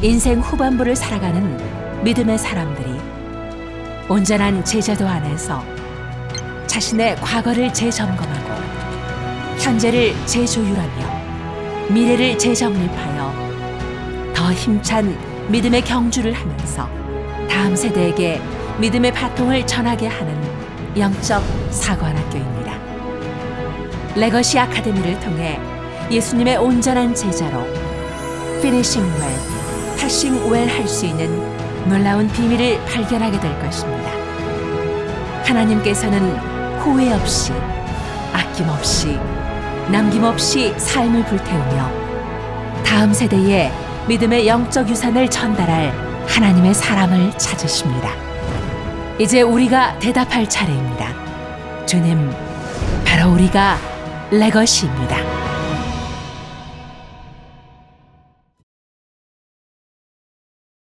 인생 후반부를 살아가는 믿음의 사람들이 온전한 제자도 안에서 자신의 과거를 재점검하고 현재를 재조율하며 미래를 재정립하여 더 힘찬 믿음의 경주를 하면서 다음 세대에게 믿음의 바통을 전하게 하는 영적 사관학교입니다. 레거시 아카데미를 통해 예수님의 온전한 제자로 피니싱 웰, 패싱 웰 할 수 있는 놀라운 비밀을 발견하게 될 것입니다. 하나님께서는 후회 없이 아낌없이 남김없이 삶을 불태우며 다음 세대에 믿음의 영적 유산을 전달할 하나님의 사람을 찾으십니다. 이제 우리가 대답할 차례입니다. 주님, 바로 우리가 레거시입니다.